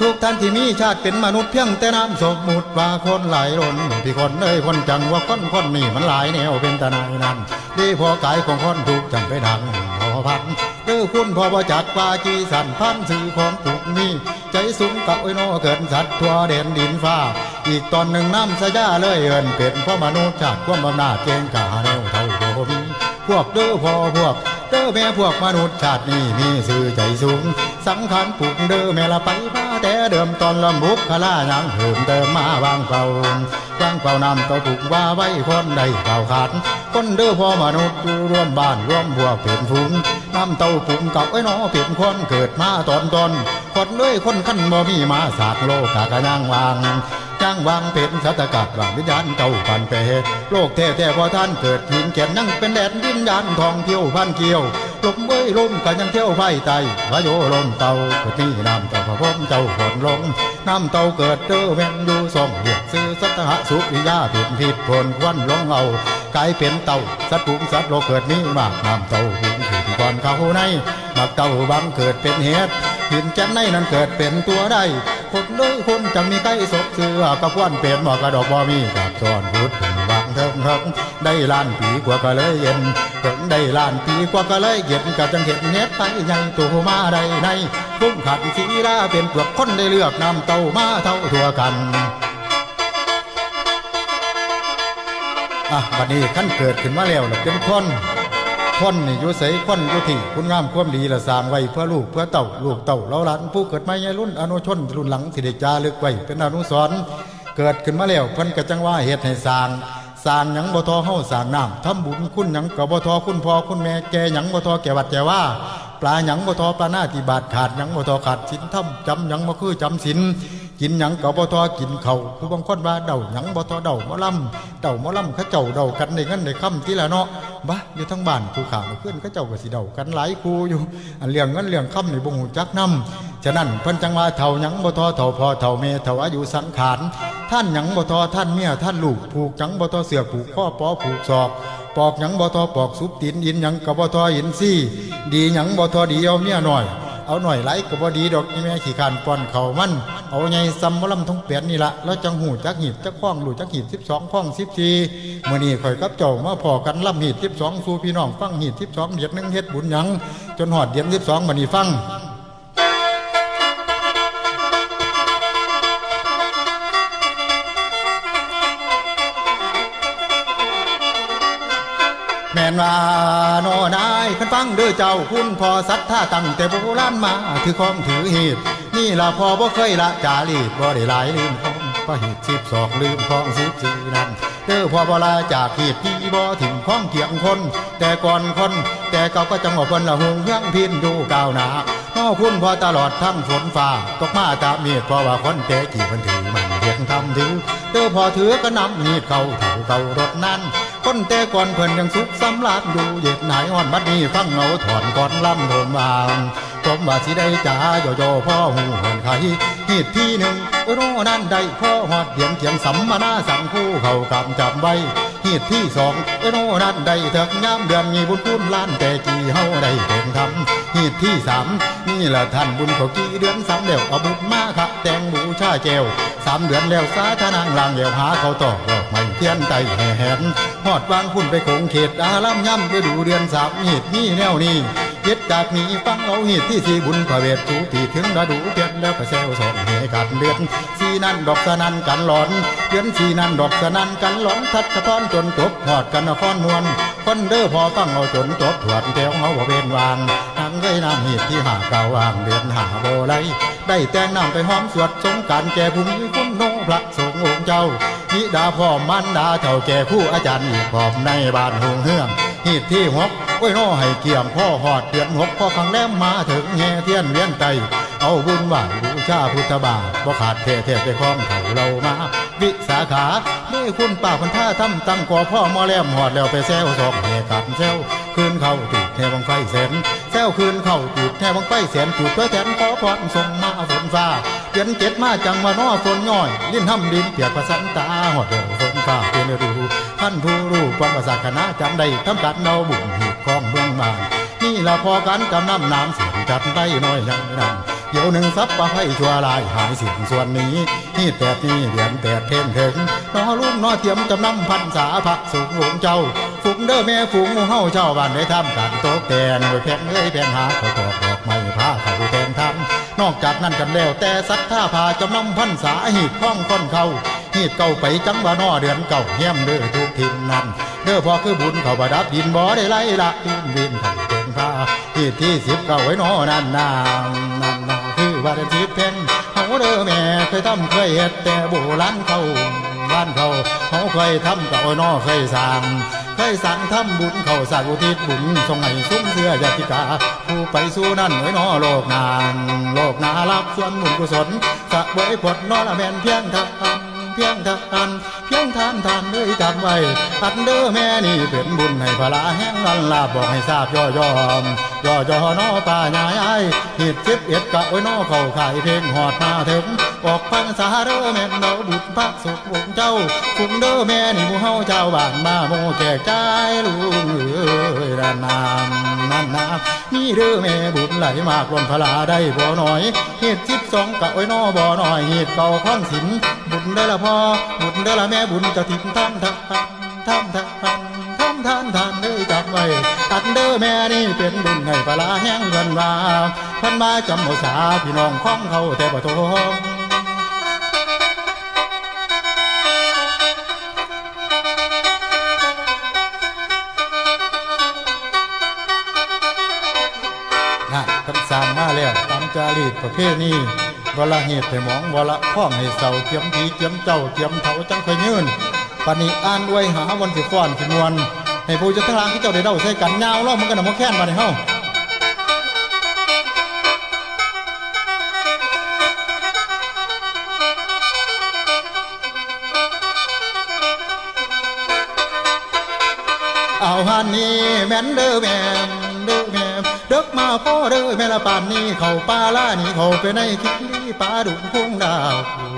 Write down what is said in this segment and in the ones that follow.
ทุกท่านที่มีชาติเป็นมนุษย์เพียงแต่น้ำสมมุติว่าคนหลายล้นที่คนเอ้ยคนจังว่าคนคนนี่มันหลายแนวเป็นตานายนั้นดีพอกายของคนถูกจังไปดังพอพันเด้อคุณพอบ่จักว่าจีสันพันสื่อของถูกมีใจสูงกับไอโนเกินสัตว์ทั่วเด่นดินฟ้า อีกตอนหนึ่งน้ำสยาเลยเอินเป็นเพราะมนุษย์ชาติความบำนาจเจงกาแนวเท่าโบมีพวกเด้อพอพวก เด้อแม่พวกมนุษย์ชาตินี้มีสื่อใจสูง สังขารปลุกเด้อแม่ละไปมาแต่เดิมตอนลำบุกขลายังเพิ่มเติมมาวางเป่าวางเป่านำต่อปลุกว่าไว้คนใดเก่าขาดคนเด้อพอมนุษย์อยู่ร่วมบ้านร่วมพวกเป็นฝูงน้ำเต้าปลูกกับไอ้น้อเป็นคนเกิดมาตอนตอน คนเลยคนขั้นบ่มีมาสากโลกากะยังวางจ้างวางเป็นสัตกัดวางวิญญาณเจ้าปันเปโลกแท้แท้พอท่านเกิดหินแก่นยังเป็นแดนวิญญาณทองเที่ยวพันเกี่ยวลมเอ้ยลมก็ยังเที่ยวไฟไตพระโยลมเต่าเกิดนี่น้ำเจ้าพระพมเจ้าฝนลงน้ำเต่าเกิดเด้อแม่นอยู่สองเรียกซื้อสัตหะสุริยาผิดผิดผลควันลงเอากลายเป็นเต่าสัตว์ปุงสัตว์โลกเกิดนี้มากน้ำเต่าหุงขึ้นก่อนเขาในมักเต่าบังเกิดเป็นเหตุ หินแก่นในนั้นเกิดเป็นตัวได้คนเลยคนจังมีใครศพเสือกับควันเป็ดหมอกระดอกบ่มีกับซ้อนพุดวางเถิงเถิงได้ล้านปีกว่าก็เลยเย็นเถิงได้ล้านปีกว่าก็เลยเย็นกับจังเห็นเน็ดไปใหญ่ตัวมาได้ในพุ่งขัดสีราเป็นเปลือกคนได้เลือกนำเต่ามาเท่าทั่วกันอะบัดนี้ขั้นเกิดขึ้นมาแล้วน่ะเป็นคน คนนี่อยู่ใสคนอยู่ที่คุณงามความดีละสร้างไว้เพื่อลูกเพื่อเต่าลูกเต่าเราหลานผู้เกิดมาในรุ่นอนุชนรุ่นหลังสิเดจารึกไว้เป็นอนุสรณ์เกิดขึ้นมาแล้วเพิ่นก็จังว่าเหตุให้สร้างสร้างหยังบ่ทอเฮาสร้างน้ำทำบุญคุณหยังก็บ่ทอคุณพ่อคุณแม่แก่หยังบ่ทอแก่วัดแก่ว่าปลาหยังบ่ทอปลาหน้าที่บาทขาดหยังบ่ทอขาดศีลทำจำหยังบ่คือจำศีล กินหยังก็บ่ทอกินเขาวผู้บางคนว่าเดาหยังบ่ทอเดาหมอลำเดาหมอลำเขาเจ้าเดากันในเงินในคำที่ละเนาะบ้าอยู่ทั้งบ้านผู้ข่าวเพื่อนเขาเจ้าก็สิเดากันหลายคู่อยู่อันเรื่องเงินเรื่องคำในบ่ฮู้จักนำฉะนั้นเพิ่นจังว่าเฒ่าหยังบ่ทอเฒ่าพอเฒ่าแม่เฒ่าอายุสังขารท่านหยังบ่ทอท่านเมียท่านลูกผูกหยังบ่ทอเสือกผูกข้อปอผูกศอกปอกหยังบ่ทอปอกสุบตีนอินหยังก็บ่ทออินซี่ ดีหยังบ่ทอดีเอาเมียหน่อย เอาหน่อยไหลก็บ่ดีดอกแม่ขี้คานป้อนเขามัน เอาไงซ้ำบ่ลำทงเปียนนี่ละแล้วจังหูจักหีบจักข้องหลูจักหีบ12ข้อง14มื้อนี้ข่อยกับเจ้ามาพอกันลำหีบ12สู่พี่น้องฟังหีบ12เดือนหนึงเฮ็ดบุญยังจนฮอดเดือน12มื้อนี้ฟังแม่นว่าโนนายขันฟังเด้อเจ้าคุณพอสัท่าตั้งแต่โบราณมาถือของถือหีบ นี่ละพอบ่เคยละจารีดบ่ได้หลายลืมของพระหีบสิบสองลืมของสิบสี่นั่นเด้อพอบ่ลาจากหีบที่บ่ถึงของเกียงคน แต่ก่อนคน แต่เก่าก็จังหวะเพิ่นละหงเฮืองพินดูก้าวหน้าเฮาคุณพอตลอดทั้งฝนฟ้าตกมาตามมีดพราะว่าคนแต่กี่เพิ่นถือมันเรียกทำถือเด้อพอถือก็นำมีดเขาเถาเก่ารถนั้นคนแต่ก่อนเพิ่นยังสุขสำราญอยู่เย็ดหนายอ่อนบัดนี้ฟังเอาถอนก่อนลำโผมวาง สมว่าสิได้จ่าโยโย่พ่อหูหอนไข่หีดที่หนึ่งโอ้นั่นได้พ่อหอดเดียงเขียงสัมมานาสังคู่เขากำจับไว้หีดที่สองโอ้โนนั่นได้เถิกย้ำเดือนมีบุญคุณล้านแต่กี่เฮาได้เป็นทำหีดที่สามนี่ละท่านบุญเขากี่เดือนสามเดียวเอาบุญมาขะแตงบูชาแก้วสามเดือนแล้วสาธนางลางเดียวหาเขาต่อดอกไม้เทียนไตแห่แหนหอดวางพุ่นไปคงเขตอาลัมย่ำไปดูเดือนสามหีดนี่แนวนี้เย็ดจากนี้ฟังเอาเหีดที่สีบุญพระเวทสูปีถึงระดูเพียนแล้วก็แซวสองเหกันเดือนสีนั่นดอกสนันกันหลอนเดือนสีนั่นดอกสนันกันหลอนทัดสะท้อนจนจบหอดกันค้อนวลคนเด้อพอฟังเอาจนจบถวดแถวเขาบ่เป็นวางทางเอ้ยน้ำหีดที่หาเก่าวางเดือนหาโบไลได้แต่งน้ำไปหอมสวดสงการแก่ภูมิคุณโนพระสงฆ์องค์เจ้านิดาพ่อมันดาเจ้าแก่ผู้อาจารย์อีกพร้อมในบ้านหงเฮืองหีดที่หก โอ้ยน้อให้เกี่ยมพ่อหอดเดือนหกพ่อขังแลมมาถึงแห่เทียนเวียนไตเอาบุญไหวบูชาพุทธบาทบ่ขาดเทเทไปคล้องเขาเรามาวิสาขาเมื่อคุณป้าพันท่าทำตั้งก่อพ่อมอแลมหอดแล้วไปแซวสองแห่กันแซวคืนเข้าจุดแห่บังไฟแสนแซวคืนเข้าจุดแห่บังไฟแสนจุดตัวแทนขอพรส่งมาฝนฟ้าเดือนเจ็ดมาจังมาน้อฝนย่อย ลิ้นห้ำดินเปียกประสันตาหอดเดียวฝนฟ้าเป็นฤดูท่านผู้รู้ความประสาคณะจำได้ทำกัดเนาบุญหีบ ของเมืองบาน นี่ละพอกันกำน้ำน้ำเสียงจัดได้น้อยยังนำเดี๋ยวหนึ่งซับปะให้ชัวลายหายเสียงส่วนนี้นี่แต่นี่เดือนแต่เพ่งถึงนอลุ่มนอเทียมจำนำพันษาพระสูงหงเจ้าฝูงเด้อแม่ฝูงเฮาเจ้าบ้านได้ทำการโต๊ะแตงไว้แพงเอ้ยแพงหาเขาตอกดอกไม้ผ้าเขาแทงทำนอกจากนั้นกันแล้วแต่สัทธาพาจำนำพันษาหีบข้องคนเขาหีบเก่าไปจังว่านอเดือนเก่าเฮี้ยมเด้อทุกทิมนั้น เด้อพอคือบุญเขาประดับดินบ่ได้ไล่ละดินดินเขาเต็งผ้าที่ที่สิบเก่าไว้นอนันนามนันนานคือว่าได้สิบเพนเฮาเด้อแม่เคยทำเคยเฮ็ดแต่โบราณเขาบ้านเขาเฮาเคยทำกับไอ้นอเคยสร้างเคยสั่งทำบุญเขาสร้างอุทิศบุญทรงให้ซุ้มเสื้อยาติกา ผู้ไปสู่นั่นไว้นอโลกนานโลกนารับส่วนบุญกุศลสะบวยผลนอละแม่นเพียงทานเพียงทาน เพียงทานทานเลยจำไว้อันเด้อแม่นี่เป็นบุญให้พลาแห้งนันลาบอกให้ทราบย่อยอมย่อยอนอป่าญายไอ้หิดสิบเอ็ดกะไว้นอเข้าขายเพลงหอดมาถึงออกพังสาเด้อแม่เดาบุตรพระสุขวงเจ้าฟุงเด้อแม่นี่มูเฮาเจ้าบ้านมาโมแก่ใจลุงเอ้ยด้านน้ำนั่นน้ำมีเด้อแม่บุญไหลมากล้นพลาได้บ่หน่อยเฮ็ดสิบสองกะไว้นอบ่หน่อยเฮ็ดเก่าข้องสินบุญได้อละพ่อบุญได้อละแม่แม่บุญกระถิ่นทำทำทำทำทำทำทานทานเลยอจำไว้ตัดเด้อแม่นี่เป็นบุญให้ปลาแห้งเงินมาพันมาจำโมาสาพี่น้องของเขาแต่บ่ทงนั่นคำสามมาแล้วตามจารีตประเภทนี้ วละเหตุให้หมองวละข้องให้เสาเทียมผีเทียมเจ้าเทียมเถาจังค่อยยืนปานิอ่านไว้หาวันสิฟ้อนสิมวนให้ผู้จะทั้งหลางที่เจ้าได้เดาใส่กันยาวเล่ามันกันน่ะมาแค้นมาในเฮาเอาหันนี้แม่นเด้อแม่นเด้อแม่น เด็กมาพ่อเด้อแม่ละปานนี้เข้าป่าล่านี่เข้าไปในคิดลีป่าดุงพุ่งดาว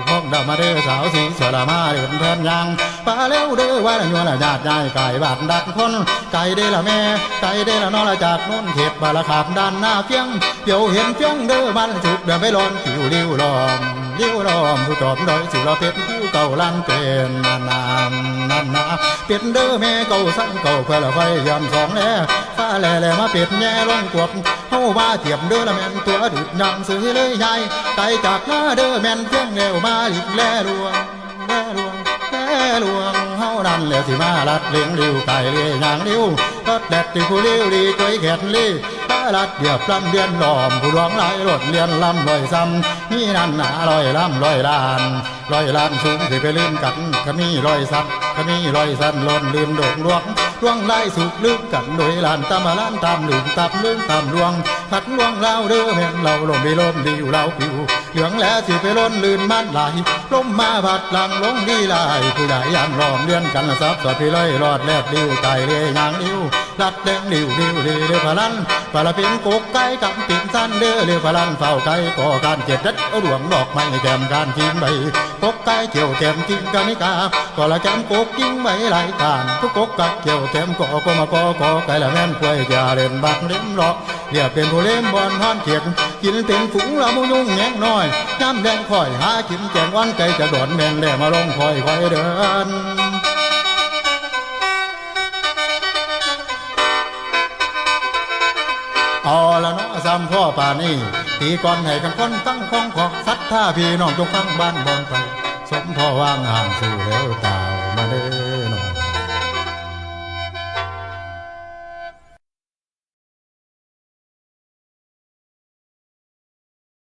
ห้องดาวมาเด้อสาวสีสวยละมาเดินแทนยังป่าเล้วเด้อว่าละยัวละญาติยายไก่บาดดักคนไก่เด้อละแม่ไก่เด้อละนอละจากโน่นเขตบาละขามด้านหน้าเพียงเดี๋ยวเห็นเพียงเด้อมันสุกเดือไปร้อนผิวริ้วลอม ริ้วล้อมผู้จอมดอยสิเราเป็นผู้เก่าลันเป็นนานานนานนาเป็นเด้อแม่เก่าสั่งเก่าเพื่อละไฟย้อนสองแลฟ้าแล่แล่มาเป็ดแง่ลงกวบเฮาว่าเทียมเด้อละแม่นตัวดุดนางซื้อเลยยายไกลจากหน้าเด้อแม่นเพียงแนวมาลิบแลลวงแลลวงแลลวงเฮานั่นแหละสิมาลัดเลี้ยงริ้วไก่เลี้ยยางริ้วก็แดดที่ผู้ริ้วดีก้อยแขนลี ตาลัดเดียบลำเดือนหลอมผู้ร้องลายรถเลียนลำลอยซ้ำนี่นั่นหนาลอยลำลอยลานลอยลานสูงสิไปลืมกันขมีลอยซับขมีลอยสันลนลืมโด่งลวง ลวงไล่สุกลึกกันโดยลานตามมาลานตามลืมตับลืมตามลวงขัดลวงเล่าเด้อแม่นเราลมไปลมดีอยู่เราผิวเหลืองแล้วสิไปล้นลื่นมันไหลลมมาผัดหลังลงดีลายผู้ใหญ่ยังรอมเลื่อนกันซับสอดพี่เลยรอดแลบดิ้วไก่เลยยางดิ้วลัดแดงดิ้วดิ้วดิ้วเดือพลันพละเป็นกกไก่กับปิ่นสั้นเด้อเรือพลันเฝ้าไก่ก่อการเจ็ดดัดเอาดวงดอกไม้แก้มการทิ้งใบกกไก่เกี่ยวแก้มทิ้งกันนิกาก็ละแก้มกกกิ้งใบหลายการทุกกกกัดเกี่ยวแก้มก่อก็มาก่อก่อไก่ละแม่นกล้วยจะเล่นบักเล่มรอกเรียกเป็นผู้เล่มบอลท่อนเกียกกินเป็นฝูงละมุยุ่งแงงน้อยน้ำแดงคอยหากินแกงวันไก่จะดอนแม่นแหล่มาลงคอยคอยเดินเอาละเนาะซ้ำพ่อป่านี่ตีก่อนให้กันคนตั้งคองของสัตท่าพี่น้องจงฟังบ้านบอนไป สมพ่อว่างห่างสู่แล้วตาวมาเดิน